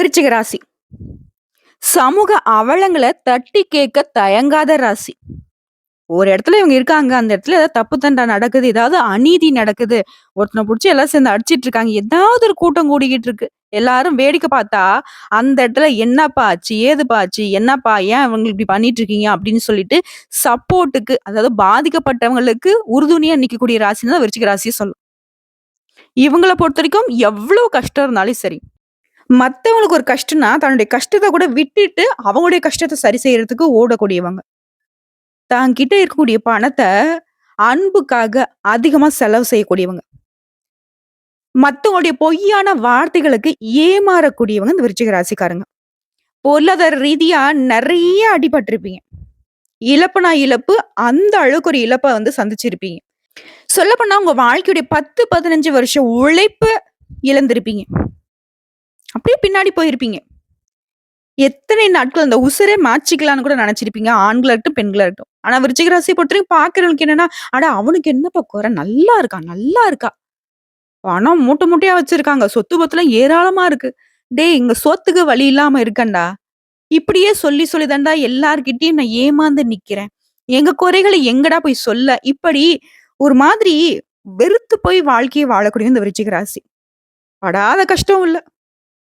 விருச்சிக ராசி சமூக அவலங்களை தட்டி கேட்க தயங்காத ராசி. ஒரு இடத்துல இவங்க இருக்காங்க. அந்த இடத்துல ஏதாவது தப்பு தண்டா நடக்குது. ஏதாவது அநீதி நடக்குது. ஒருத்தனை பிடிச்சி எல்லாம் சேர்ந்து அடிச்சிட்டு இருக்காங்க. ஏதாவது ஒரு கூட்டம் கூடிக்கிட்டு இருக்கு. எல்லாரும் வேடிக்கை பார்த்தா, அந்த இடத்துல "என்னப்பா ஆச்சு? ஏதுப்பா ஆச்சு? என்னப்பா? ஏன் இவங்க இப்படி பண்ணிட்டு இருக்கீங்க?" அப்படின்னு சொல்லிட்டு சப்போர்ட்டுக்கு அதாவது பாதிக்கப்பட்டவங்களுக்கு உறுதுணையா நிற்கக்கூடிய ராசின்னு தான் விருச்சிக சொல்லும் இவங்களை பொறுத்த வரைக்கும் எவ்வளவு கஷ்டம் இருந்தாலும் சரி. மற்றவங்களுக்கு ஒரு கஷ்டம்னா, தன்னுடைய கஷ்டத்தை கூட விட்டுட்டு, அவங்களுடைய கஷ்டத்தை சரி செய்யறதுக்கு ஓடக்கூடியவங்க. தான்கிட்ட இருக்கக்கூடிய பணத்தை அன்புக்காக அதிகமா செலவு செய்யக்கூடியவங்க. மற்றவங்களுடைய பொய்யான வார்த்தைகளுக்கு ஏமாறக்கூடியவங்க இந்த விருச்சிக ராசிக்காரங்க. பொருளாதார ரீதியா நிறைய அடிபட்டிருப்பீங்க. இழப்புனா இழப்பு, அந்த அளவுக்கு ஒரு இழப்பை வந்து சந்திச்சிருப்பீங்க. சொல்லப்போனா உங்க வாழ்க்கையுடைய பத்து பதினஞ்சு வருஷம் உழைப்ப இழந்திருப்பீங்க. அப்படியே பின்னாடி போயிருப்பீங்க. எத்தனை நாட்கள் அந்த உசுரே மாச்சிக்கலான்னு கூட நெனச்சிருப்பீங்க. ஆண்களாகட்டும், பெண்களாகட்டும். ஆனா விருச்சிக ராசியை பொறுத்தவரைக்கும் பார்க்கிறவங்களுக்கு என்னன்னா, "அட அவனுக்கு என்னப்பா குறை? நல்லா இருக்கா நல்லா இருக்கா. பணம் மூட்டை மூட்டையா வச்சிருக்காங்க. சொத்து பத்துலாம் ஏராளமா இருக்கு. டேய் இங்க சொத்துக்கு வழி இல்லாம இருக்கேன்டா. இப்படியே சொல்லி சொல்லி தான்டா எல்லார்கிட்டயும் நான் ஏமாந்து நிக்கிறேன். எங்க குறைகளை எங்கடா போய் சொல்ல?" இப்படி ஒரு மாதிரி வெறுத்து போய் வாழ்க்கையை வாழக்கூடிய இந்த விருச்சிக ராசி. படாத கஷ்டம் இல்லை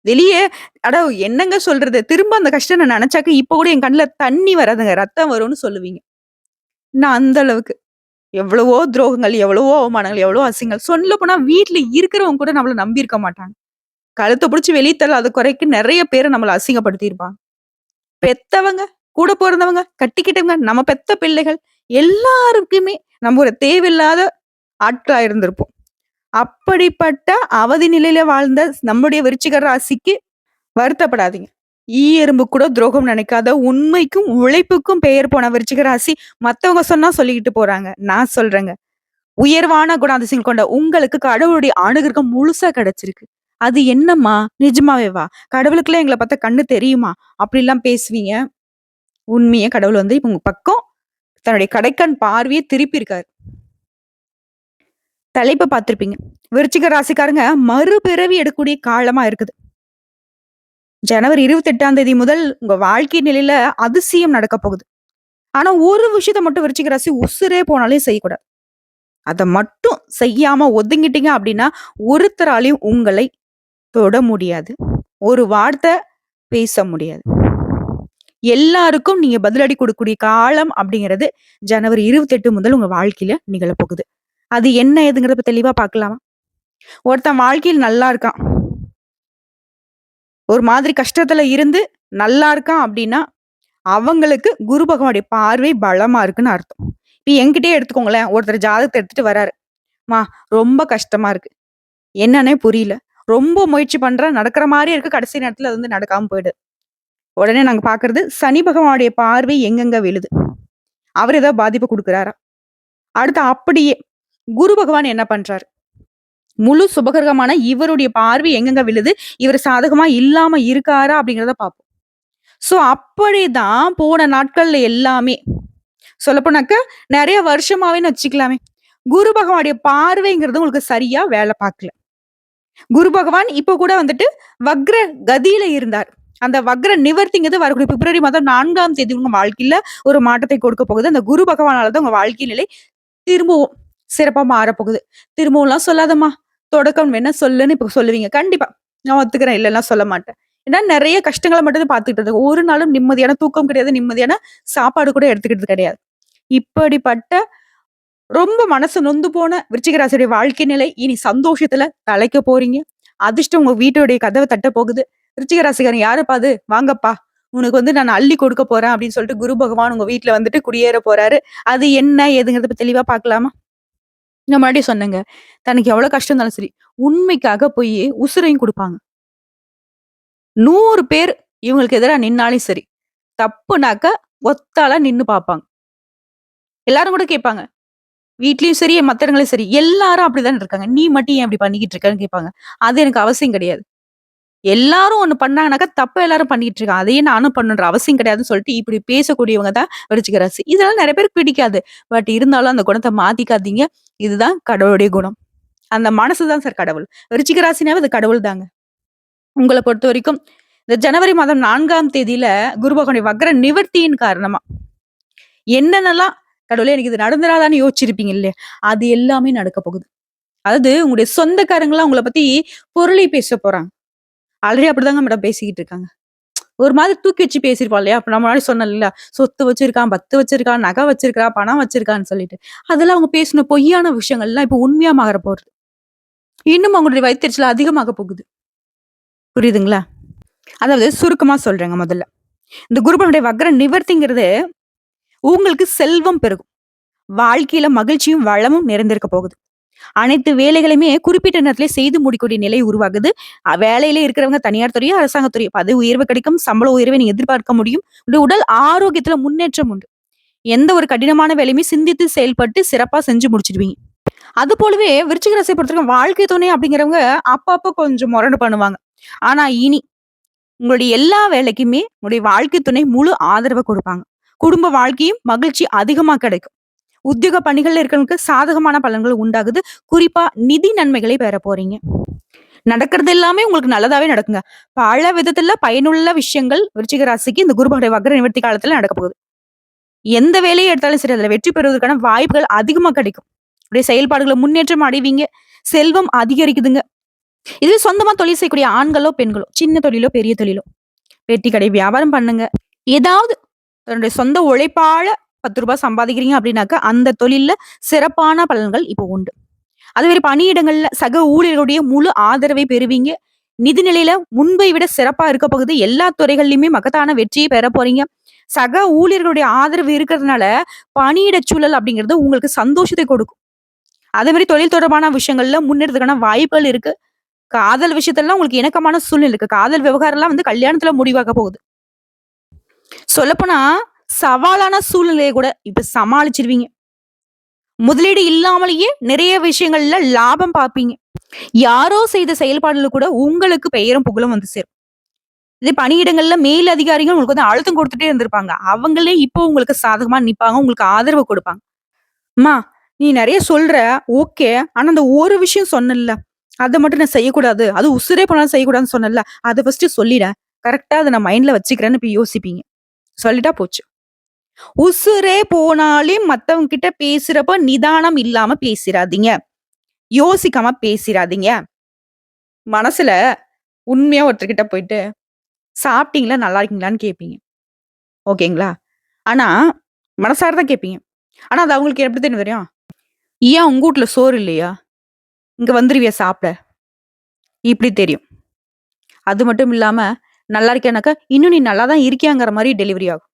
வெளியே அட என்னங்க சொல்றது? திரும்ப அந்த கஷ்டம் நான் நெனச்சாக்க இப்ப கூட என் கண்ணில் தண்ணி வராதுங்க. ரத்தம் வரும்னு சொல்லுவீங்க. நான் அந்த அளவுக்கு. எவ்வளவோ துரோகங்கள், எவ்வளவோ அவமானங்கள், எவ்வளவோ அசிங்கங்கள். போனா வீட்டுல இருக்கிறவங்க கூட நம்மள நம்பி இருக்க மாட்டாங்க. கழுத்தை பிடிச்சி வெளிய தள்ளாத குறைக்கு நிறைய பேரை நம்மள அசிங்கப்படுத்தியிருப்பாங்க. பெத்தவங்க, கூட பிறந்தவங்க கட்டிக்கிட்டவங்க, நம்ம பெத்த பிள்ளைகள் எல்லாருக்குமே நம்ம ஒரு தேவையில்லாத ஆட்களா இருந்திருப்போம். அப்படிப்பட்ட அவதி நிலையில வாழ்ந்த நம்முடைய விருச்சிக ராசிக்கு வருத்தப்படாதீங்க. ஈ எறும்பு கூட துரோகம் நினைக்காத உண்மைக்கும், உழைப்புக்கும் பெயர் போன விருச்சிக ராசி மத்தவங்க சொன்னா சொல்லிக்கிட்டு போறாங்க. நான் சொல்றேங்க. உயர்வான குணாதிசயங்கள் கொண்ட உங்களுக்கு கடவுளுடைய அணுகிருக்கம் முழுசா கிடைச்சிருக்கு. அது என்னம்மா? நிஜமாவே வா கடவுளுக்குலாம் எங்களை பார்த்தா கண்ணு தெரியுமா? அப்படிலாம் பேசுவீங்க. உண்மையை கடவுள் வந்து இப்ப உங்க பக்கம் தன்னுடைய கடைக்கண் திருப்பி இருக்காரு தலைப்பை பார்த்துருப்பீங்க விருச்சிக ராசிக்காரங்க மறுபிறவி எடுக்கக்கூடிய காலமா இருக்குது. ஜனவரி 28ஆம் தேதி முதல் உங்க வாழ்க்கை நிலையில அதிசயம் நடக்க போகுது. ஆனா ஒரு விஷயத்த மட்டும் விருச்சிக ராசி உசுரே போனாலும் செய்யக்கூடாது. அதை மட்டும் செய்யாம ஒதுங்கிட்டீங்க அப்படின்னா, ஒருத்தராலையும் உங்களை தொட முடியாது. ஒரு வார்த்தை பேச முடியாது. எல்லாருக்கும் நீங்க பதிலடி கொடுக்கக்கூடிய காலம் அப்படிங்கிறது ஜனவரி 28 முதல் உங்க வாழ்க்கையில நிகழப்போகுது. அது என்ன ஏதுங்கிறத தெளிவா பார்க்கலாமா? ஒருத்தன் வாழ்க்கையில் நல்லா இருக்கான். ஒரு மாதிரி கஷ்டத்துல இருந்து நல்லா இருக்கான் அப்படின்னா, அவங்களுக்கு குரு பகவானுடைய பார்வை பலமா இருக்குன்னு அர்த்தம். இப்ப என்கிட்டயே எடுத்துக்கோங்களேன். ஒருத்தர் ஜாதகத்தை எடுத்துட்டு வராரு. மா ரொம்ப கஷ்டமா இருக்கு. என்னன்னே புரியல. ரொம்ப முயற்சி பண்றேன். நடக்கிற மாதிரி இருக்கு. கடைசி நேரத்துல அது வந்து நடக்காம போயிடுது." உடனே நாங்க பாக்குறது சனி பகவானுடைய பார்வை எங்கெங்க விழுது? அவர் ஏதோ பாதிப்பு கொடுக்குறாரா அடுத்து அப்படியே குரு பகவான் என்ன பண்றார் முழு சுபகிரகமான இவருடைய பார்வை எங்கெங்க விழுது? இவர் சாதகமா இல்லாம இருக்காரா? அப்படிங்கிறத பார்ப்போம். ஸோ அப்படிதான் போன நாட்கள்ல எல்லாமே. சொல்லப்போனாக்க நிறைய வருஷமாவேன்னு வச்சுக்கலாமே. குரு பகவானுடைய பார்வைங்கிறது உங்களுக்கு சரியா வேலை பார்க்கல. குரு பகவான் இப்ப கூட வந்துட்டு வக்ர கதியில இருந்தார். அந்த வக்ர நிவர்த்திங்கிறது வரக்கூடிய பிப்ரவரி மாதம் நான்காம் தேதி உங்க வாழ்க்கையில ஒரு மாற்றத்தை கொடுக்க போகுது. அந்த குரு பகவானால தான் உங்க வாழ்க்கை நிலை திரும்பவும் சிறப்பா மாறப்போகுது. திரும்பவும்லாம் சொல்லாதம்மா. தொடக்கம் வேணா சொல்லுன்னு இப்ப சொல்லுவீங்க. கண்டிப்பா. நான் ஒத்துக்கிறேன். இல்லலாம் சொல்ல மாட்டேன். ஏன்னா நிறைய கஷ்டங்களை மட்டும் பார்த்துக்கிட்டு இருக்கு ஒரு நாளும் நிம்மதியான தூக்கம் கிடையாது. நிம்மதியான சாப்பாடு கூட எடுத்துக்கிட்டது கிடையாது. இப்படிப்பட்ட ரொம்ப மனசு நொந்து போன விருச்சிகராசியுடைய வாழ்க்கை நிலை இனி சந்தோஷத்துல தலைக்க போறீங்க. அதிர்ஷ்டம் உங்க வீட்டுடைய கதவை தட்ட போகுது. விருச்சிகராசிகாரன் யாருப்பா அது? வாங்கப்பா. உனக்கு வந்து நான் அள்ளி கொடுக்க போறேன் அப்படின்னு சொல்லிட்டு குரு பகவான் உங்க வீட்டுல வந்துட்டு குடியேற போறாரு. அது என்ன ஏதுங்கிறத தெளிவா பார்க்கலாமா? நான் முன்னாடியே சொன்னேங்க. தனக்கு எவ்வளவு கஷ்டம் இருந்தாலும் சரி, உண்மைக்காக போய் உசுரையும் கொடுப்பாங்க நூறு பேர் இவங்களுக்கு எதிரா நின்னாலும் சரி, தப்புனாக்க ஒத்தால நின்னு பார்ப்பாங்க. எல்லாரும் கூட கேட்பாங்க. வீட்லயும் சரி, மத்த சரி, எல்லாரும் அப்படிதான் இருக்காங்க. நீ மட்டும் ஏன் இப்படி பண்ணிக்கிட்டு இருக்கன்னு கேட்பாங்க. அது எனக்கு அவசியம் கிடையாது. எல்லாரும் ஒன்று பண்ணாங்கனாக்கா, தப்ப எல்லாரும் பண்ணிட்டு இருக்காங்க. அதையே நானும் பண்ணுன்ற அவசியம் கிடையாதுன்னு சொல்லிட்டு இப்படி பேசக்கூடியவங்க தான் விருச்சிக ராசி. இதெல்லாம் நிறைய பேருக்கு பிடிக்காது. பட் இருந்தாலும் அந்த குணத்தை மாத்திக்காதீங்க. இதுதான் கடவுளுடைய குணம். அந்த மனசு தான் சார் கடவுள். விருச்சிக ராசினாவே அது கடவுள் தாங்க. உங்களை பொறுத்த வரைக்கும் இந்த ஜனவரி மாதம் நான்காம் தேதியில குரு வக்ர நிவர்த்தியின் காரணமா, என்னென்னலாம் கடவுளே எனக்கு இது நடந்துடாதான்னு யோசிச்சிருப்பீங்க இல்லையா? அது எல்லாமே நடக்க போகுது. அதாவது உங்களுடைய சொந்தக்காரங்களாம் உங்களை பத்தி பொருளை பேச போறாங்க. ஆல்ரெடி அப்படிதாங்க மேடம் பேசிக்கிட்டு இருக்காங்க. ஒரு மாதிரி தூக்கி வச்சு பேசியிருப்பா இல்லையா? அப்ப நம்ம முன்னாடி சொன்னேன் இல்ல, சொத்து வச்சிருக்கான், பத்து வச்சிருக்கான், நகை வச்சிருக்கா, பணம் வச்சிருக்கான்னு சொல்லிட்டு. அதெல்லாம் அவங்க பேசின பொய்யான விஷயங்கள்லாம் இப்ப உண்மையா மாற போகுது. இன்னும் அவங்களுடைய வயித்தெரிச்சல் அதிகமாக போகுது. புரியுதுங்களா? அதாவது சுருக்கமா சொல்றேங்க முதல்ல. இந்த குருபனுடைய வக்ர நிவர்த்திங்கிறது உங்களுக்கு செல்வம் பெருகும். வாழ்க்கையில மகிழ்ச்சியும், வளமும் நிறைந்திருக்க போகுது. அனைத்து வேலைகளையுமே குறிப்பிட்ட நேரத்திலே செய்து முடிக்கக்கூடிய நிலை உருவாகுது. வேலையில வேலையிலே இருக்கிறவங்க தனியார் துறையோ, அரசாங்க துறையோ பதவி உயர்வு கிடைக்கும். சம்பள உயர்வை நீங்க எதிர்பார்க்க முடியும். உடல் ஆரோக்கியத்துல முன்னேற்றம் உண்டு. எந்த ஒரு கடினமான வேலையுமே சிந்தித்து செயல்பட்டு சிறப்பா செஞ்சு முடிச்சிடுவீங்க. அது போலவே விருச்சிக ராசிய பொறுத்தவரைக்கும் வாழ்க்கை துணை அப்படிங்கிறவங்க அப்பப்ப கொஞ்சம் முரண்டு பண்ணுவாங்க. ஆனா இனி உங்களுடைய எல்லா வேலைக்குமே உங்களுடைய வாழ்க்கை துணை முழு ஆதரவை கொடுப்பாங்க குடும்ப வாழ்க்கையும் மகிழ்ச்சி அதிகமா கிடைக்கும். உத்தியோக பணிகள்ல இருக்கிறவங்களுக்கு சாதகமான பலன்கள் உண்டாகுது. குறிப்பா நிதி நன்மைகளை பெற போறீங்க. நடக்கிறது எல்லாமே உங்களுக்கு நல்லதாவே நடக்குங்க. பல விதத்துல பயனுள்ள விஷயங்கள் விருச்சிக ராசிக்கு இந்த குரு வக்ர நிவர்த்தி காலத்துல நடக்க போகுது. எந்த வேலையை எடுத்தாலும் சரி, அதுல வெற்றி பெறுவதற்கான வாய்ப்புகள் அதிகமா கிடைக்கும். அப்படியே செயல்பாடுகளை முன்னேற்றம் அடைவீங்க. செல்வம் அதிகரிக்குதுங்க. இதுவே சொந்தமா தொழில் செய்யக்கூடிய ஆண்களோ, பெண்களோ, சின்ன தொழிலோ, பெரிய தொழிலோ, வெட்டி கடை வியாபாரம் பண்ணுங்க. ஏதாவது தன்னுடைய சொந்த உழைப்பால பத்து ரூபாய் சம்பாதிக்கிறீங்க அப்படின்னாக்கா, அந்த தொழில்ல சிறப்பான பலன்கள் இப்போ உண்டு. அதுமாரி பணியிடங்கள்ல சக ஊழியர்களுடைய முழு ஆதரவை பெறுவீங்க. நிதி நிலையில முன்பை விட சிறப்பா இருக்க போகுது. எல்லா துறைகள்லயுமே மகத்தான வெற்றியை பெற போறீங்க. சக ஊழியர்களுடைய ஆதரவு இருக்கிறதுனால, பணியிட சூழல் அப்படிங்கிறது உங்களுக்கு சந்தோஷத்தை கொடுக்கும். அதே மாதிரி தொழில் தொடர்பான விஷயங்கள்ல முன்னேறதுக்கான வாய்ப்புகள் இருக்கு. காதல் விஷயத்துலலாம் உங்களுக்கு இணக்கமான சூழ்நிலை இருக்கு. காதல் விவகாரம்லாம் வந்து கல்யாணத்துல முடிவாக போகுது. சொல்லப்போனா, சவாலான சூழ்நிலையை கூட இப்ப சமாளிச்சிருவீங்க. முதலீடு இல்லாமலேயே நிறைய விஷயங்கள்ல லாபம் பார்ப்பீங்க. யாரோ செய்த செயல்பாடுல கூட உங்களுக்கு பெயரும், புகழும் வந்து சேரும். இதே பணியிடங்கள்ல மேல் அதிகாரிகள் உங்களுக்கு வந்து அழுத்தம் கொடுத்துட்டே இருந்திருப்பாங்க. அவங்களே இப்போ உங்களுக்கு சாதகமா நிப்பாங்க. உங்களுக்கு ஆதரவு கொடுப்பாங்க. "அம்மா, நீ நிறைய சொல்ற, ஓகே. ஆனா அந்த ஒரு விஷயம் சொன்னல அதை மட்டும் நான் செய்யக்கூடாது. அது உசுரே போனாலும் செய்யக்கூடாதுன்னு சொன்னல அதை ஃபர்ஸ்ட்டு சொல்லிட கரெக்டா அதை நான் மைண்ட்ல வச்சுக்கிறேன்னு" இப்ப யோசிப்பீங்க. சொல்லிட்டா போச்சு. உசுரே போனாலே மத்தவங்க கிட்ட பேசுறப்ப நிதானம் இல்லாம பேசிடாதீங்க யோசிக்காம பேசிடாதீங்க மனசுல உண்மையா ஒருத்தர்கிட்ட போயிட்டு, "சாப்பிட்டீங்களா? நல்லா இருக்கீங்களான்னு?" கேட்பீங்க. ஓகேங்களா? ஆனா, மனசார தான் கேட்பீங்க. ஆனா அது அவங்களுக்கு எப்படி தெரியும் தெரியும்? "ஏன் உங்க வீட்டுல சோறு இல்லையா? இங்க வந்துருவியா சாப்பிட?" இப்படி தெரியும். அது மட்டும் இல்லாம, "நல்லா இருக்கியானாக்கா, இன்னும் நீ நல்லா தான் இருக்கியாங்கிற" மாதிரி டெலிவரி ஆகும்.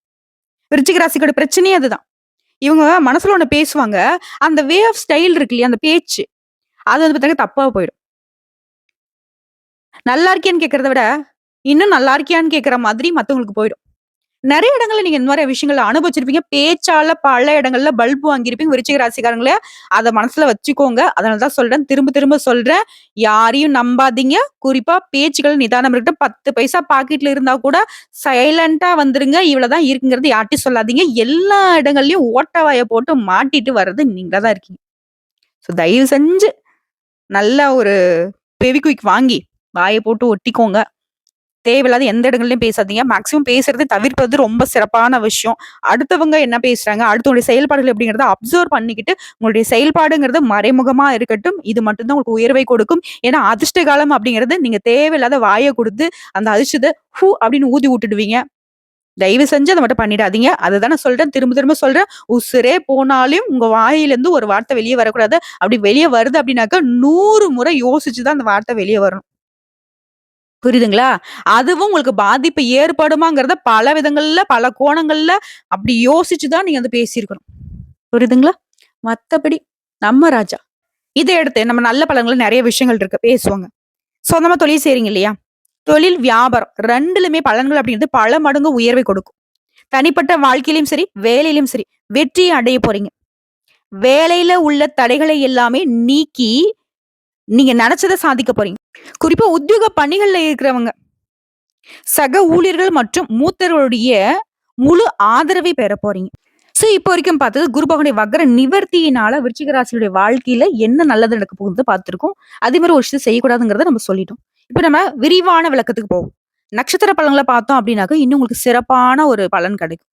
விருச்சிக ராசிக்கோட பிரச்சனையே அதுதான். இவங்க மனசுல ஒண்ணு பேசுவாங்க. அந்த வே ஆஃப் ஸ்டைல் இருக்கு இல்லையா? அந்த பேச்சு. அது வந்து பார்த்தீங்கன்னா தப்பா போயிடும். நல்லா இருக்கியான்னு கேட்கிறத விட, இன்னும் நல்லா இருக்கியான்னு கேட்குற மாதிரி மத்தவங்களுக்கு போயிடும். நிறைய இடங்கள்ல நீங்க இந்த மாதிரி விஷயங்களை அனுபவிச்சிருப்பீங்க. பேச்சால பல இடங்கள்ல பல்ப் வாங்கியிருப்பீங்க. விருச்சிக ராசிக்காரங்களே, அதை மனசுல வச்சுக்கோங்க. அதனாலதான் சொல்றேன். திரும்ப திரும்ப சொல்றேன். யாரையும் நம்பாதீங்க. குறிப்பா பேச்சுகள் நிதானம் இருக்கட்டும். 10 பைசா பாக்கெட்ல இருந்தா கூட சைலண்டா வந்துருங்க. இவ்வளவுதான் இருக்குங்கிறது யார்ட்டையும் சொல்லாதீங்க. எல்லா இடங்கள்லயும் ஓட்ட வாய போட்டு மாட்டிட்டு வர்றது நீங்களா தான் இருக்கீங்க. ஸோ தயவு செஞ்சு நல்ல ஒரு ஃபெவிக்விக் வாங்கி வாயை போட்டு ஒட்டிக்கோங்க. தேவையில்லாத எந்த இடங்கள்லையும் பேசாதீங்க. மேக்ஸிமம் பேசுறதை தவிர்ப்பது ரொம்ப சிறப்பான விஷயம். அடுத்தவங்க என்ன பேசுறாங்க, அடுத்தவங்களுடைய செயல்பாடுகள் அப்படிங்கிறத அப்சர்வ் பண்ணிக்கிட்டு, உங்களுடைய செயல்பாடுங்கிறது மறைமுகமா இருக்கட்டும். இது மட்டும்தான் உங்களுக்கு உயர்வை கொடுக்கும். ஏன்னா அதிர்ஷ்ட காலம் அப்படிங்கிறது நீங்க தேவையில்லாத வாயை கொடுத்து அந்த அதிர்ஷ்டத்தை ஹூ அப்படின்னு ஊதி விட்டுடுவீங்க. தயவு செஞ்சு அதை மட்டும் பண்ணிடாதீங்க. அததான் நான் சொல்றேன். திரும்ப திரும்ப சொல்றேன். உசுரே போனாலும் உங்க வாயிலிருந்து ஒரு வார்த்தை வெளியே வரக்கூடாது. அப்படி வெளியே வருது அப்படின்னாக்கா நூறு முறை யோசிச்சு தான் அந்த வார்த்தை வெளியே வரணும். புரியுதுங்களா? அதுவும் உங்களுக்கு பாதிப்பு ஏற்படுமாங்கிறத பல விதங்கள்ல, பல கோணங்கள்ல அப்படி யோசிச்சு தான் நீங்க வந்து பேசியிருக்கணும். புரியுதுங்களா? மற்றபடி நம்ம ராஜா. இதை எடுத்து நம்ம நல்ல பலன்கள் நிறைய விஷயங்கள் இருக்கு. பேசுவாங்க. சொந்தமா தொழில் செய்றீங்க இல்லையா? தொழில், வியாபாரம் ரெண்டுலுமே பலன்கள் அப்படிங்கிறது பல மடங்கு உயர்வை கொடுக்கும். தனிப்பட்ட வாழ்க்கையிலும் சரி, வேலையிலும் சரி வெற்றி அடைய போறீங்க. வேலையில உள்ள தடைகளை எல்லாமே நீக்கி, நீங்க நினைச்சதை சாதிக்க போறீங்க. குறிப்பா உத்தியோக பணிகள்ல இருக்கிறவங்க. சக ஊழியர்கள் மற்றும் மூத்தர்களுடைய முழு ஆதரவை பெற போறீங்க. ஸோ இப்போ வரைக்கும் பார்த்தது குருபகனுடைய வக்கர நிவர்த்தியினால விருச்சிக ராசியுடைய வாழ்க்கையில என்ன நல்லது நடக்க போகுது பார்த்துருக்கோம் அதே மாதிரி ஒரு விஷயத்தை செய்யக்கூடாதுங்கிறத நம்ம சொல்லிட்டோம். இப்ப நம்ம விரிவான விளக்கத்துக்கு போவோம். நட்சத்திர பலன்களை பார்த்தோம் அப்படின்னாக்க, இன்னும் உங்களுக்கு சிறப்பான ஒரு பலன் கிடைக்கும்.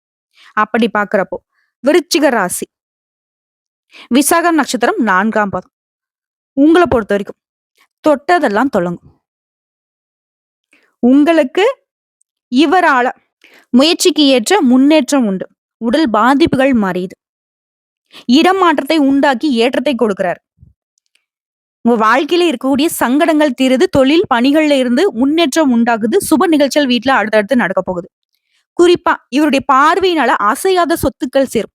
அப்படி பாக்குறப்போ விருச்சிக ராசி. விசாகம் நட்சத்திரம் நான்காம் பதம் உங்களை பொறுத்த வரைக்கும் தொட்டதெல்லாம் தொடங்கும். உங்களுக்கு இவரால முயற்சிக்கு ஏற்ற முன்னேற்றம் உண்டு. உடல் பாதிப்புகள் மாறியுது இடம் மாற்றத்தை உண்டாக்கி ஏற்றத்தை கொடுக்கிறார். உங்க வாழ்க்கையில இருக்கக்கூடிய சங்கடங்கள் தீருது. தொழில் பணிகள்ல இருந்து முன்னேற்றம் உண்டாகுது. சுப நிகழ்ச்சிகள் வீட்டுல அடுத்தடுத்து நடக்க போகுது. குறிப்பா இவருடைய பார்வையினால அசையாத சொத்துக்கள் சேரும்.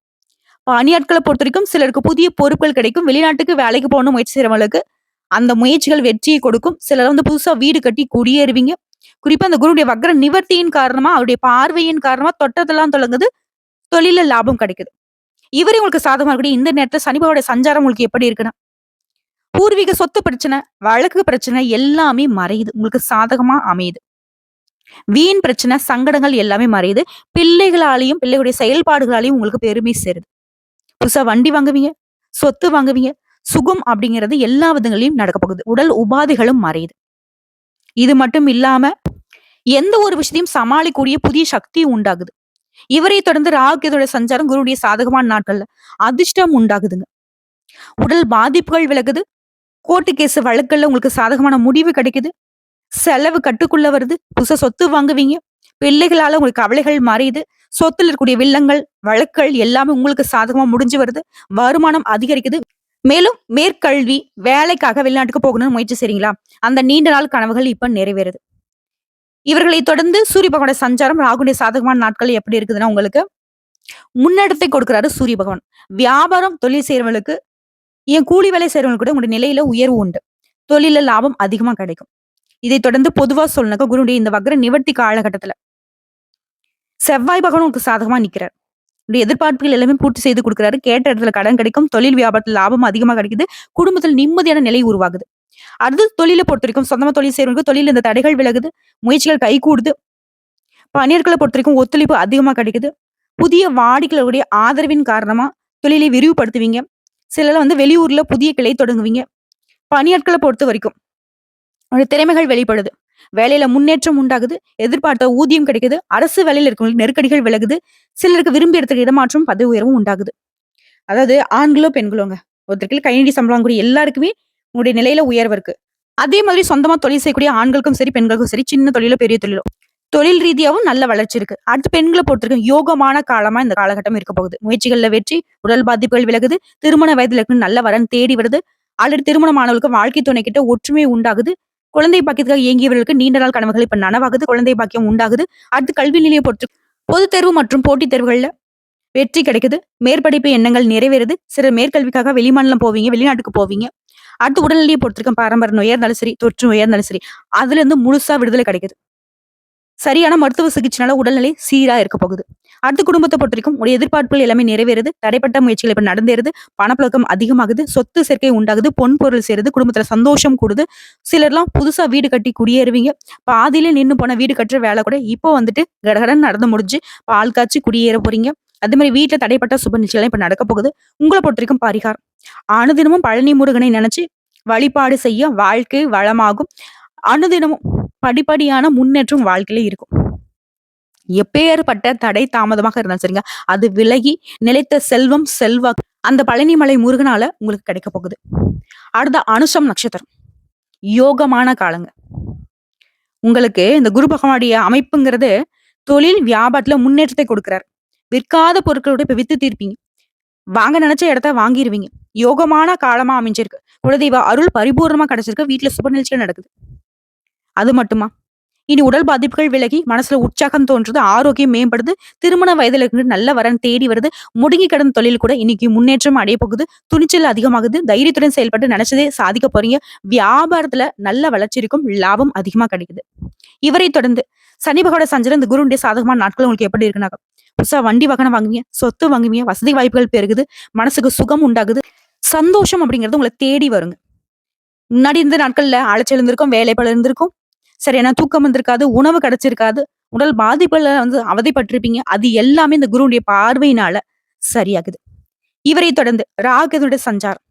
பணியாட்களை பொறுத்த வரைக்கும் சிலருக்கு புதிய பொறுப்புகள் கிடைக்கும். வெளிநாட்டுக்கு வேலைக்கு போகணும் முயற்சி செய்யறவங்களுக்கு அந்த முயற்சிகள் வெற்றியை கொடுக்கும். சிலர் வந்து புதுசா வீடு கட்டி குடியேறுவீங்க. குறிப்பா அந்த குருடைய வக்ர நிவர்த்தியின் காரணமா, அவருடைய பார்வையின் காரணமா தொட்டதெல்லாம் தொடங்குது. தொழில லாபம் கிடைக்குது. இவரே உங்களுக்கு சாதகமா இருக்கக்கூடிய இந்த நேரத்துல சனிபாவோட சஞ்சாரம் உங்களுக்கு எப்படி இருக்குன்னா, பூர்வீக சொத்து பிரச்சனை, வழக்கு பிரச்சனை எல்லாமே மறையுது. உங்களுக்கு சாதகமா அமையுது. வீண் பிரச்சனை, சங்கடங்கள் எல்லாமே மறையுது. பிள்ளைகளாலயும், பிள்ளைகளுடைய செயல்பாடுகளாலையும் உங்களுக்கு பெருமை சேருது. புதுசா வண்டி வாங்குவீங்க, சொத்து வாங்குவீங்க. சுகம் அப்படிங்கிறது எல்லா விதங்களையும் நடக்க போகுது. உடல் உபாதைகளும் மறையுது. இது மட்டும் இல்லாம, எந்த ஒரு விஷயத்தையும் சமாளிக்கக்கூடிய புதிய சக்தி உண்டாகுது. இவரை தொடர்ந்து ராகு சஞ்சாரம் குருவுடைய சாதகமான நாட்கள்ல அதிர்ஷ்டம் உண்டாகுதுங்க. உடல் பாதிப்புகள் விலகுது. கோர்ட்டு கேஸ் வழக்குகள்ல உங்களுக்கு சாதகமான முடிவு கிடைக்குது. செலவு கட்டுக்குள்ள வருது. புதுசா சொத்து வாங்குவீங்க. பிள்ளைகளால உங்களுக்கு கவலைகள் மறையுது. சொத்துல இருக்கக்கூடிய வில்லங்கள், வழக்குகள் எல்லாமே உங்களுக்கு சாதகமா முடிஞ்சு வருது. வருமானம் அதிகரிக்குது. மேலும் மேற்கல்வி, வேலைக்காக வெளிநாட்டுக்கு போகணும்னு முயற்சி செய்றீங்களா? அந்த நீண்ட நாள் கனவுகள் இப்ப நிறைவேறுது. இவர்களை தொடர்ந்து சூரிய பகவான சஞ்சாரம் ராகுடைய சாதகமான நாட்கள் எப்படி இருக்குதுன்னா உங்களுக்கு, முன்னெடுத்தை கொடுக்கிறாரு சூரிய பகவான். வியாபாரம், தொழில் செய்யறவங்களுக்கு என் கூலி வேலை செய்யறவங்களுக்கு கூட உங்களுடைய நிலையில உயர்வு உண்டு. தொழில லாபம் அதிகமா கிடைக்கும். இதை தொடர்ந்து பொதுவா சொல்லணுக்கா குருடைய இந்த வக்ர நிவர்த்தி காலகட்டத்துல செவ்வாய் பகவான் உங்களுக்கு சாதகமா நிக்கிறார். உங்களுடைய எதிர்பார்ப்புகள் எல்லாமே பூர்த்தி செய்து கொடுக்குறாரு கேட்ட இடத்துல கடன் கிடைக்கும். தொழில் வியாபாரத்துல லாபம் அதிகமாக கிடைக்குது. குடும்பத்தில் நிம்மதியான நிலை உருவாகுது. அடுத்து தொழில பொறுத்தவரைக்கும் சொந்தமா தொழில் செய்றவங்களுக்கு தொழில் இந்த தடைகள் விலகுது. முயற்சிகள் கை கூடுது பணியர்களை பொறுத்த வரைக்கும் ஒத்துழைப்பு அதிகமா கிடைக்குது. புதிய வாடிக்கையாளர்களுடைய ஆதரவின் காரணமா தொழிலை விரிவுபடுத்துவீங்க. சிலர் வந்து வெளியூர்ல புதிய கிளை தொடங்குவீங்க. பணியாட்களை பொறுத்த வரைக்கும் அவருடைய திறமைகள் வெளிப்படுது. வேலையில முன்னேற்றம் உண்டாகுது. எதிர்பார்த்த ஊதியம் கிடைக்குது. அரசு வேலையில இருக்கவங்களுக்கு நெருக்கடிகள் விலகுது. சிலருக்கு விரும்பி இடத்துக்கு இடமாற்றம், பதவி உயர்வும் உண்டாகுது. அதாவது ஆண்களோ, பெண்களோங்க. ஒருத்தருக்கு கை சம்பளம் கூடிய எல்லாருக்குமே உங்களுடைய நிலையில உயர்வு இருக்கு. அதே மாதிரி சொந்தமா தொழில் செய்யக்கூடிய ஆண்களுக்கும் சரி, பெண்களுக்கும் சரி, சின்ன தொழிலோ, பெரிய தொழிலோ, தொழில் ரீதியாவும் நல்ல வளர்ச்சி இருக்கு. அடுத்து பெண்களை பொறுத்தவரைக்கும் யோகமான காலமா இந்த காலகட்டம் இருக்க போகுது. முயற்சிகள்ல வெற்றி, உடல் பாதிப்புகள் விலகுது. திருமண வயதுல இருக்கு நல்ல வரன் தேடி வருது. ஆல்ரெடி திருமணமானவர்களுக்கு வாழ்க்கை துணை கிட்ட ஒற்றுமை உண்டாகுது. குழந்தை பாக்கியத்துக்காக இயங்கியவர்களுக்கு நீண்ட நாள் கனவுகள் இப்ப நனவாகுது. குழந்தை பாக்கியம் உண்டாகுது. அடுத்து கல்வி நிலையை பொறுத்து பொதுத் தேர்வு மற்றும் போட்டித் தேர்வுகள்ல வெற்றி கிடைக்குது. மேற்படிப்பு எண்ணங்கள் நிறைவேறுது. சிலர் மேற்கல்விக்காக வெளிமாநிலம் போவீங்க, வெளிநாட்டுக்கு போவீங்க. அடுத்து உடல்நிலையை பொறுத்திருக்கும் பாரம்பரிய நோயா இருந்தாலும் சரி, தொற்று நோயா இருந்தாலும் சரி, அதுல இருந்து முழுசா விடுதலை கிடைக்குது. சரியான மருத்துவ சிகிச்சைனால உடல்நிலை சீரா இருக்க போகுது. அடுத்து குடும்பத்தை பொறுத்தவரைக்கும் உடைய எதிர்பார்ப்புகள் எல்லாமே நிறைவேறுது. தடைப்பட்ட முயற்சிகள் இப்ப நடந்தேறுது. பணப்புழக்கம் அதிகமாகுது. சொத்து சேர்க்கை உண்டாகுது. பொன் பொருள் சேருது. குடும்பத்துல சந்தோஷம் கூடுது. சிலர்லாம் புதுசா வீடு கட்டி குடியேறுவீங்க. பாதியில நின்று போன வீடு கட்டுற வேலை கூட இப்போ வந்துட்டு கடகடன் நடந்து முடிஞ்சு, பால் காய்ச்சி குடியேற போறீங்க. அதே மாதிரி வீட்ல தடைப்பட்ட சுப நிகழ்ச்சிகள் இப்ப நடக்க போகுது. உங்களை பொறுத்தவரைக்கும் பரிகாரம். அனுதினமும் பழனி முருகனை நினைச்சு வழிபாடு செய்ய வாழ்க்கை வளமாகும். அனுதினமும் படிப்படியான முன்னேற்றம் வாழ்க்கையில இருக்கும். எப்பேற்பட்ட தடை தாமதமாக இருந்தாலும் சரிங்க, அது விலகி நிலைத்த செல்வம், செல்வா அந்த பழனிமலை முருகனால உங்களுக்கு கிடைக்க போகுது. அடுத்த அனுஷம் நட்சத்திரம். யோகமான காலங்க. உங்களுக்கு இந்த குரு பகவானுடைய அமைப்புங்கிறது தொழில், வியாபாரத்துல முன்னேற்றத்தை கொடுக்கிறார். விற்காத பொருட்களோட இப்ப வித்து தீர்ப்பீங்க. வாங்க நினைச்ச இடத்த வாங்கிருவீங்க. யோகமான காலமா அமைஞ்சிருக்கு. குலதெய்வ அருள் பரிபூரணமா கிடைச்சிருக்கு. வீட்டுல சுப நிகழ்ச்சிகள் நடக்குது. அது மட்டுமா? இனி உடல் பாதிப்புகள் விலகி மனசுல உற்சாகம் தோன்றுது. ஆரோக்கியம் மேம்படுது. திருமண வயதில் இருக்கிற நல்ல வரன் தேடி வருது. முடுங்கி கிடந்த தொழில் கூட இன்னைக்கு முன்னேற்றம் அடைய போகுது. துணிச்சல் அதிகமாகுது. தைரியத்துடன் செயல்பட்டு நினைச்சதே சாதிக்க போறீங்க. வியாபாரத்துல நல்ல வளர்ச்சி இருக்கும். லாபம் அதிகமா கிடைக்குது. இவரை தொடர்ந்து சனி பகவானோட சஞ்சலம் இந்த குருடைய சாதகமான நாட்கள் உங்களுக்கு எப்படி இருக்குனாக்க, புதுசா வண்டி வாகனம் வாங்குவீங்க. சொத்து வாங்குவீங்க. வசதி வாய்ப்புகள் பெருகுது. மனசுக்கு சுகம் உண்டாகுது. சந்தோஷம் அப்படிங்கிறது உங்களை தேடி வருங்க. முன்னாடி இருந்த நாட்கள்ல அலைச்சல் இருந்திருக்கும். வேலைப்பளு இருந்திருக்கும். சரியான தூக்கம் வந்திருக்காது. உணவு கிடைச்சிருக்காது. உடல் பாதிப்புல வந்து அவதிப்பட்டிருப்பீங்க. அது எல்லாமே இந்த குருவுடைய பார்வையினால சரியாகுது. இவரை தொடர்ந்து ராகு சஞ்சாரம்.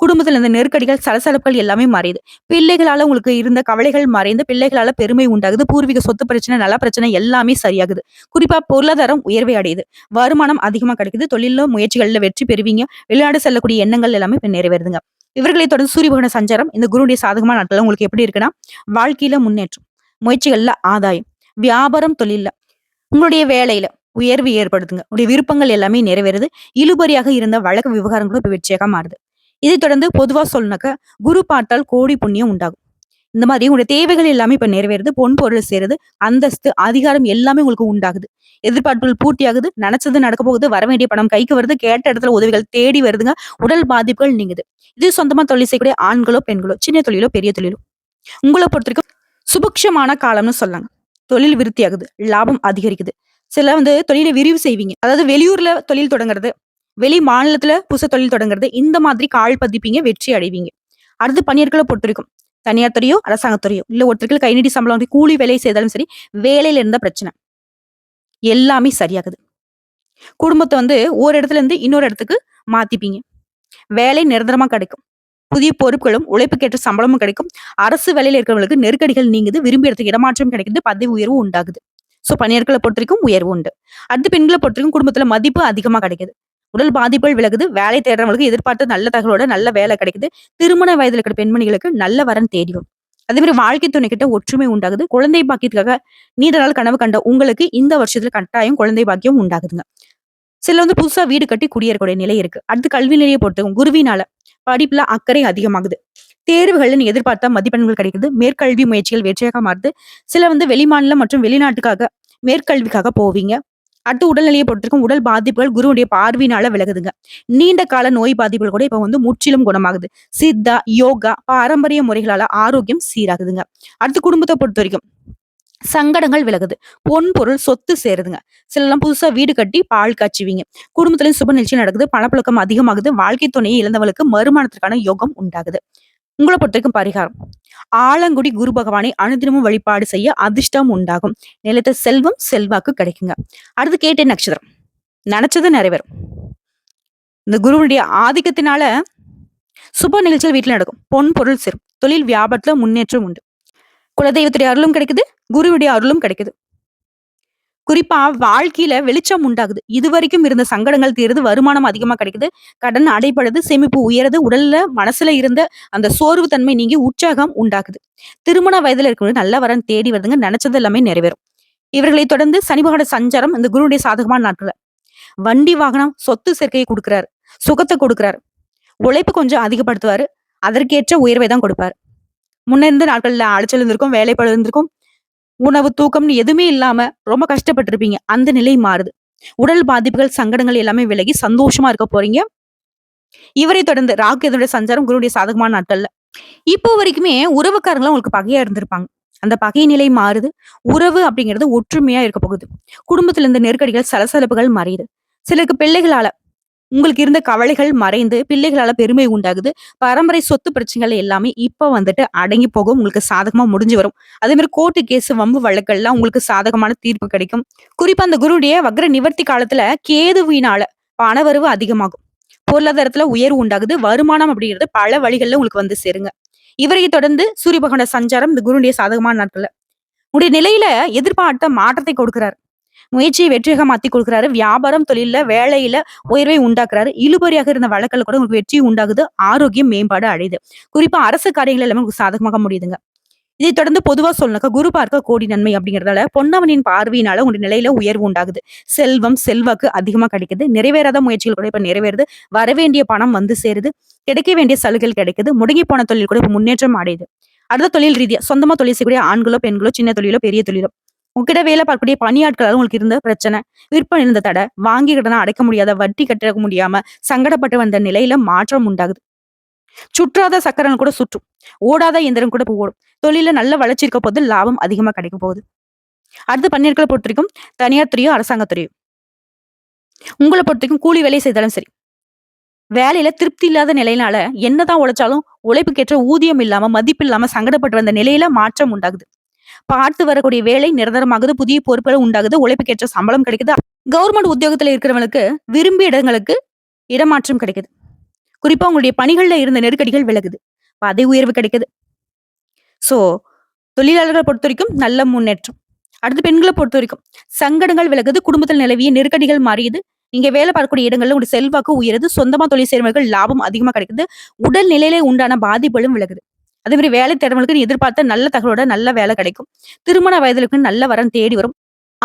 குடும்பத்துல இருந்த நெருக்கடிகள், சலசலப்புகள் எல்லாமே மறையுது. பிள்ளைகளால உங்களுக்கு இருந்த கவலைகள் மறைந்து, பிள்ளைகளால பெருமை உண்டாகுது. பூர்வீக சொத்து பிரச்சனை, நல பிரச்சனை எல்லாமே சரியாகுது. குறிப்பா பொருளாதாரம் உயர்வை அடையுது. வருமானம் அதிகமா கிடைக்குது. தொழிலோ முயற்சிகள்ல வெற்றி பெறுவீங்க. வெளிநாடு செல்லக்கூடிய எண்ணங்கள் எல்லாமே நிறைவேறுதுங்க. இவர்களை தொடர்ந்து சூரிய பகவான் சஞ்சாரம் இந்த குருடைய சாதகமான நாட்கள் உங்களுக்கு எப்படி இருக்குன்னா, வாழ்க்கையில முன்னேற்றம், முயற்சிகள்ல ஆதாயம், வியாபாரம், தொழில உங்களுடைய வேலையில உயர்வு ஏற்படுத்துங்க. உங்களுடைய விருப்பங்கள் எல்லாமே நிறைவேறுது. இழுபறியாக இருந்த வழக்கு விவகாரங்களும் இப்ப வெற்றியாக மாறுது. இதைத் தொடர்ந்து பொதுவா சொல்லணாக்க குரு பார்த்தால் கோடி புண்ணியம் உண்டாகும். இந்த மாதிரி உங்களுடைய தேவைகள் எல்லாமே இப்ப நிறைவேறுது. பொன் பொருள் சேருது. அந்தஸ்து, அதிகாரம் எல்லாமே உங்களுக்கு உண்டாகுது. எதிர்பார்ப்புகள் பூர்த்தியாகுது. நினைச்சது நடக்க போகுது. வர வேண்டிய பணம் கைக்கு வருது. கேட்ட இடத்துல உதவிகள் தேடி வருதுங்க. உடல் பாதிப்புகள் நீங்குது. இது சொந்தமா தொழில் செய்யக்கூடிய ஆண்களோ, பெண்களோ, சின்ன தொழிலோ, பெரிய தொழிலோ, உங்களை பொறுத்த வரைக்கும் சுபிக்ஷமான காலம்னு சொல்லாங்க தொழில் விருத்தியாகுது. லாபம் அதிகரிக்குது. சில வந்து தொழிலை விரிவு செய்வீங்க. அதாவது வெளியூர்ல தொழில் தொடங்குறது, வெளி மாநிலத்துல புதுசு தொழில் தொடங்குறது, இந்த மாதிரி கால் பதிப்பீங்க, வெற்றி அடைவீங்க. அடுத்து பணியர்களை பொறுத்த வரைக்கும் தனியார் துறையோ, அரசாங்கத்துறையோ இல்லை ஒருத்தருக்கு கை நீட்டி சம்பளம் கூலி வேலை செய்தாலும் சரி, வேலையில இருந்த பிரச்சனை எல்லாமே சரியாகுது. குடும்பத்தை வந்து ஒரு இடத்துல இருந்து இன்னொரு இடத்துக்கு மாத்திப்பீங்க. வேலை நிரந்தரமா கிடைக்கும். புதிய பொறுப்புகளும், உழைப்புக்கேற்ற சம்பளமும் கிடைக்கும். அரசு வேலையில இருக்கிறவங்களுக்கு நெருக்கடிகள் நீங்குது. விரும்பிய இடத்துக்கு இடமாற்றம் கிடைக்குது. பதவி உயர்வு உண்டாகுது. சோ பொறுத்த பொறுத்தவரைக்கும் உயர்வு உண்டு. அடுத்து பெண்கள பொறுத்தவரைக்கும் குடும்பத்துல மதிப்பு அதிகமா கிடைக்குது. உடல் பாதிப்புகள் விலகுது. வேலை தேடுறவங்களுக்கு எதிர்பார்த்த நல்ல தகவலோட நல்ல வேலை கிடைக்குது. திருமண வயதில் இருக்கிற பெண்மணிகளுக்கு நல்ல வரன் தேடி அதே மாதிரி வாழ்க்கை துணை கிட்ட ஒற்றுமை உண்டாகுது. குழந்தை பாக்கியத்துக்காக நீண்ட நாள் கனவு கண்ட உங்களுக்கு இந்த வருஷத்துல கட்டாயம் குழந்தை பாக்கியம் உண்டாகுதுங்க. சில வந்து புதுசா வீடு கட்டி குடியேறக்கூடிய நிலை இருக்கு. அடுத்து கல்வி நிலைய பொறுத்தவங்க குருவினால படிப்புல அக்கறை அதிகமாகுது. தேர்வுகள்ல நீங்க எதிர்பார்த்த மதிப்பெண்கள் கிடைக்குது. மேற்கல்வி முயற்சிகள் வெற்றியாக மாறுது. சில வந்து வெளிமாநிலம் மற்றும் வெளிநாட்டுக்காக மேற்கல்விக்காக போவீங்க. அடுத்து உடல்நிலையை பொறுத்திருக்கும் உடல் பாதிப்புகள் குருவுடைய பார்வையினால விலகுதுங்க. நீண்ட கால நோய் பாதிப்புகள் கூட இப்ப வந்து முற்றிலும் குணமாகுது. சித்தா, யோகா, பாரம்பரிய முறைகளால ஆரோக்கியம் சீராகுதுங்க. அடுத்து குடும்பத்தை பொறுத்த வரைக்கும் சங்கடங்கள் விலகுது. பொன் பொருள் சொத்து சேருதுங்க. சிலர்லாம் புதுசா வீடு கட்டி பால் காய்ச்சுவீங்க. குடும்பத்திலயும் சுப நிகழ்ச்சி நடக்குது. பணப்புழக்கம் அதிகமாகுது. வாழ்க்கை துணையை இழந்தவங்களுக்கு மறுமானத்திற்கான யோகம் உண்டாகுது. உங்களை பொறுத்தவரைக்கும் பரிகாரம். ஆலங்குடி குரு பகவானை அனுதினமும் வழிபாடு செய்ய அதிர்ஷ்டம் உண்டாகும். நிலத்த செல்வம், செல்வாக்கு கிடைக்குங்க. அடுத்து கேட்டேன் நட்சத்திரம். நினைச்சது நிறைவேறும். இந்த குருவனுடைய ஆதிக்கத்தினால சுப நிகழ்ச்சிகள் வீட்டில் நடக்கும். பொன் பொருள் சேரும். தொழில் வியாபாரத்துல முன்னேற்றம் உண்டு. குலதெய்வத்துடைய அருளும் கிடைக்குது. குருவுடைய அருளும் கிடைக்குது. குறிப்பா வாழ்க்கையில வெளிச்சம் உண்டாகுது. இது வரைக்கும் இருந்த சங்கடங்கள் தீருது. வருமானம் அதிகமா கிடைக்குது. கடன் அடைபடுது. சேமிப்பு உயருது. உடல்ல, மனசுல இருந்த அந்த சோர்வு தன்மை நீங்கி உற்சாகம் உண்டாகுது. திருமண வயதுல இருக்கிறவங்க நல்ல வரன் தேடி வருதுங்க. நினைச்சது எல்லாமே நிறைவேறும். இவர்களை தொடர்ந்து சனிபகட சஞ்சாரம் இந்த குருடைய சாதகமான நாட்கள் வண்டி வாகனம், சொத்து சேர்க்கையை கொடுக்கிறாரு சுகத்தை கொடுக்கிறாரு உழைப்பு கொஞ்சம் அதிகப்படுத்துவாரு. அதற்கேற்ற உயர்வை தான் கொடுப்பாரு. முன்னிருந்த நாட்கள்ல அலைச்சல் இருந்திருக்கும். வேலைப்பளு இருந்திருக்கும். உணவு, தூக்கம்னு எதுவுமே இல்லாம ரொம்ப கஷ்டப்பட்டிருப்பீங்க. அந்த நிலை மாறுது. உடல் பாதிப்புகள், சங்கடங்கள் எல்லாமே விலகி சந்தோஷமா இருக்க போறீங்க. இவரை தொடர்ந்து ராகு இதனுடைய சஞ்சாரம் குருடைய சாதகமான நாட்கள்ல. இப்போ வரைக்குமே உறவுக்காரங்கலாம் உங்களுக்கு பகையா இருந்திருப்பாங்க. அந்த பகை நிலை மாறுது. உறவு அப்படிங்கிறது ஒற்றுமையா இருக்க போகுது. குடும்பத்துல இருந்து நெருக்கடிகள், சலசலப்புகள் மறையுது. சிலருக்கு பிள்ளைகளால உங்களுக்கு இருந்த கவலைகள் மறைந்து பிள்ளைகளால பெருமை உண்டாகுது. பரம்பரை சொத்து பிரச்சனைகள் எல்லாமே இப்ப வந்துட்டு அடங்கி போகும். உங்களுக்கு சாதகமா முடிஞ்சு வரும். அதே மாதிரி கோர்ட்டு கேஸ், வம்பு வழக்கெல்லாம் உங்களுக்கு சாதகமான தீர்ப்பு கிடைக்கும். குறிப்பா அந்த குருடைய வக்ர நிவர்த்தி காலத்துல கேதுவினால பணவரவு அதிகமாகும். பொருளாதாரத்துல உயர்வு உண்டாகுது. வருமானம் அப்படிங்கிறது பல வழிகள்ல உங்களுக்கு வந்து சேருங்க. இவரை தொடர்ந்து சூரிய பகவான சஞ்சாரம் இந்த குருடைய சாதகமான நாட்கள்ல. உடைய நிலையில எதிர்பார்த்த மாற்றத்தை கொடுக்கிறார். முயற்சியை வெற்றியாக மாத்தி கொடுக்குறாரு வியாபாரம், தொழில வேலையில உயர்வை உண்டாக்குறாரு. இழுபறியாக இருந்த வழக்கில் கூட உங்களுக்கு வெற்றி உண்டாகுது. ஆரோக்கியம் மேம்பாடு அடையுது. குறிப்பா அரசு காரியங்கள் எல்லாமே உங்களுக்கு சாதகமாக முடியுதுங்க. இதை தொடர்ந்து பொதுவா சொல்லணுக்கா குரு பார்க்க கோடி நன்மை அப்படிங்கிறதால பொன்னவனின் பார்வையினால உங்க நிலையில உயர்வு உண்டாகுது. செல்வம், செல்வாக்கு அதிகமா கிடைக்குது. நிறைவேறாத முயற்சிகள் கூட இப்ப நிறைவேறுது. வரவேண்டிய பணம் வந்து சேருது. கிடைக்க வேண்டிய சலுகைகள் கிடைக்குது. முடங்கி போன தொழில் கூட இப்ப முன்னேற்றம் அடையுது. அடுத்த தொழில் ரீதியா சொந்தமா தொழில் செய்யக்கூடிய ஆண்களோ, பெண்களோ, சின்ன தொழிலோ, பெரிய தொழிலோ, உங்ககிட்ட வேலை பார்க்கக்கூடிய பணியாட்களால் உங்களுக்கு இருந்த பிரச்சனை, விற்பனை இருந்த தடை, வாங்கி கடனை அடைக்க முடியாத, வட்டி கட்ட முடியாம சங்கடப்பட்டு வந்த நிலையில மாற்றம் உண்டாகுது. சுற்றாத சக்கரங்கள் கூட சுற்றும். ஓடாத இயந்திரம் கூட இப்ப ஓடும். தொழில நல்ல வளர்ச்சி இருக்க போது. லாபம் அதிகமா கிடைக்க போகுது. அடுத்து பொறுத்த வரைக்கும் தனியார் துறையோ, அரசாங்கத்துறையோ உங்களை பொறுத்த வரைக்கும் கூலி வேலை செய்தாலும் சரி, வேலையில திருப்தி இல்லாத நிலையினால என்னதான் உழைச்சாலும் உழைப்புக்கேற்ற ஊதியம் இல்லாம, மதிப்பு இல்லாம சங்கடப்பட்டு வந்த நிலையில மாற்றம் உண்டாகுது. பார்த்து வரக்கூடிய வேலை நிரந்தரமாகுது. புதிய பொறுப்புகள் உண்டாகுது. உழைப்புக்கேற்ற சம்பளம் கிடைக்குது. கவர்மெண்ட் உத்தியோகத்தில் இருக்கிறவங்களுக்கு விரும்பிய இடங்களுக்கு இடமாற்றம் கிடைக்குது. குறிப்பா உங்களுடைய பணிகள்ல இருந்த நெருக்கடிகள் விலகுது பதவி உயர்வு கிடைக்குது சோ தொழிலாளர்களை பொறுத்த வரைக்கும் நல்ல முன்னேற்றம் அடுத்து பெண்களை பொறுத்த வரைக்கும் சங்கடங்கள் விலகுது குடும்பத்தில் நிலவிய நெருக்கடிகள் மாறியது நீங்க வேலை பார்க்கக்கூடிய இடங்கள்ல உங்களுடைய செல்வாக்கு உயருது சொந்தமா தொழில் செய்வர்கள் லாபம் அதிகமா கிடைக்குது உடல் நிலையில உண்டான பாதிப்புகளும் விலகுது அதே மாதிரி வேலை தேடுறவங்களுக்கு நீ எதிர்பார்த்த நல்ல தகவலோட நல்ல வேலை கிடைக்கும். திருமண வயதிலுக்கு நல்ல வரன் தேடி வரும்.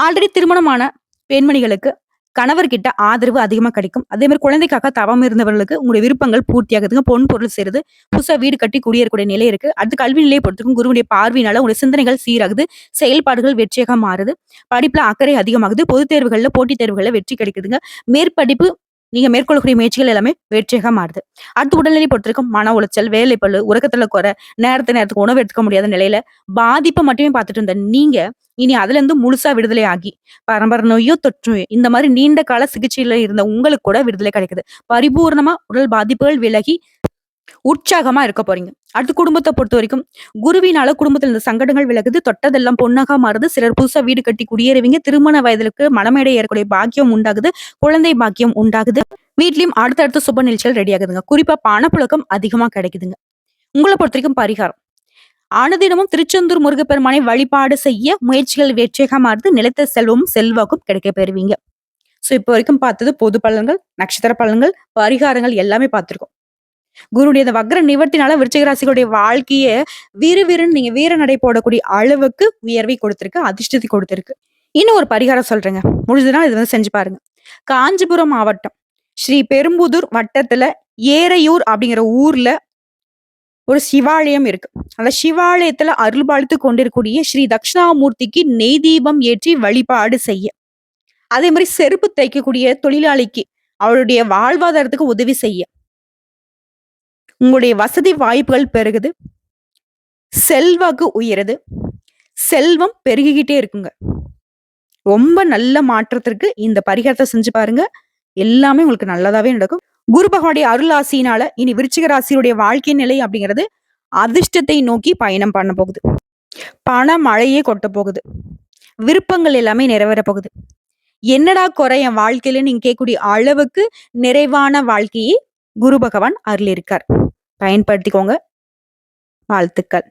ஆல்ரெடி திருமணமான பெண்மணிகளுக்கு கணவர்கிட்ட ஆதரவு அதிகமாக கிடைக்கும். அதே மாதிரி குழந்தைக்காக தவம் இருந்தவர்களுக்கு உங்களுடைய விருப்பங்கள் பூர்த்தியாகுதுங்க பொன் பொருள் சேருது. புதுசாக வீடு கட்டி குடியேறக்கூடிய நிலை இருக்கு. அடுத்து கல்வி நிலையை பொறுத்துக்கும் குருவுடைய பார்வையினால உங்களுடைய சிந்தனைகள் சீராகுது. செயல்பாடுகள் வெற்றியாக மாறுது. படிப்புல அக்கறை அதிகமாகுது. பொதுத் தேர்வுகளில் போட்டித் தேர்வுகளில் வெற்றி கிடைக்குதுங்க. மேற்படிப்பு நீங்க மேற்கொள்ளக்கூடிய முயற்சிகள் எல்லாமே வெற்றியாக மாறுது. அடுத்து உடல்நிலை பொறுத்திருக்கும் மன உளைச்சல் வேலை வேலைப்பளு உறக்கத்துல குறை நேரத்து நேரத்துக்கு உணவு எடுத்துக்க முடியாத நிலையில பாதிப்பை மட்டுமே பார்த்துட்டு இருந்த நீங்க இனி அதுல இருந்து முழுசா விடுதலை ஆகி பரம்பரை நோயோ தொற்று நோயோ இந்த மாதிரி நீண்ட கால சிகிச்சையில இருந்த உங்களுக்கு கூட விடுதலை கிடைக்குது. பரிபூர்ணமா உடல் பாதிப்புகள் விலகி உற்சாகமா இருக்க போறீங்க. அடுத்து குடும்பத்தை பொறுத்த வரைக்கும் குருவினால குடும்பத்துல இருந்த சங்கடங்கள் விலகுது தொட்டதெல்லாம் பொன்னாக மாறுது சிலர் புதுசா வீடு கட்டி குடியேறுவீங்க திருமண வயதிலுக்கு மனமேடை ஏறக்கூடிய பாக்கியம் உண்டாகுது குழந்தை பாக்கியம் உண்டாகுது. வீட்லயும் அடுத்தடுத்த சுப நிகழ்ச்சிகள் ரெடி ஆகுதுங்க. குறிப்பா பணப்புழக்கம் அதிகமா கிடைக்குதுங்க. உங்களை பொறுத்த வரைக்கும் பரிகாரம். ஆனதினமும் திருச்செந்தூர் முருகப்பெருமானை வழிபாடு செய்ய முயற்சிகள் வெற்றியாக மாறுது நிலைத்த செல்வமும் செல்வாக்கும் கிடைக்க பெறுவீங்க. சோ இப்போ வரைக்கும் பார்த்தது பொது பலன்கள் நட்சத்திர பலன்கள் பரிகாரங்கள் எல்லாமே பார்த்திருக்கோம். குருடைய அந்த வக்ர நிவர்த்தினால விருச்சிகராசிகளுடைய வாழ்க்கையே வாழ்க்கைய விறுவிறுன்னு நீங்க வீர நடை போடக்கூடிய அளவுக்கு உயர்வை கொடுத்திருக்கு அதிர்ஷ்டத்தை கொடுத்திருக்கு. இன்னும் ஒரு பரிகாரம் சொல்றேங்க. முடிஞ்சதுன்னா இது வந்து செஞ்சு பாருங்க. காஞ்சிபுரம் மாவட்டம் ஸ்ரீ பெரும்புதூர் வட்டத்துல ஏரையூர் அப்படிங்கிற ஊர்ல ஒரு சிவாலயம் இருக்கு. அந்த சிவாலயத்துல அருள்பாலித்து கொண்டிருக்கூடிய ஸ்ரீ தட்சிணாமூர்த்திக்கு நெய் தீபம் ஏற்றி வழிபாடு செய்ய. அதே மாதிரி செருப்பு தைக்கக்கூடிய தொழிலாளிக்கு அவருடைய வாழ்வாதாரத்துக்கு உதவி செய்ய. உங்களுடைய வசதி வாய்ப்புகள் பெருகுது. செல்வாக்கு உயருது. செல்வம் பெருகிக்கிட்டே இருக்குங்க. ரொம்ப நல்ல மாற்றத்திற்கு இந்த பரிகாரத்தை செஞ்சு பாருங்க. எல்லாமே உங்களுக்கு நல்லதாவே நடக்கும். குரு பகவானுடைய அருள் ஆசியினால இனி விருச்சிக ராசியுடைய வாழ்க்கை நிலை அப்படிங்கிறது அதிர்ஷ்டத்தை நோக்கி பயணம் பண்ண போகுது. பண மழையே கொட்ட போகுது. விருப்பங்கள் எல்லாமே நிறைவேற போகுது. என்னடா குறை என் வாழ்க்கையில நீங்க கேட்கக்கூடிய அளவுக்கு நிறைவான வாழ்க்கையை குரு பகவான் அருளிருக்கார் இருக்கார் பயன்படுத்திக்கோங்க. வாழ்த்துக்கள்.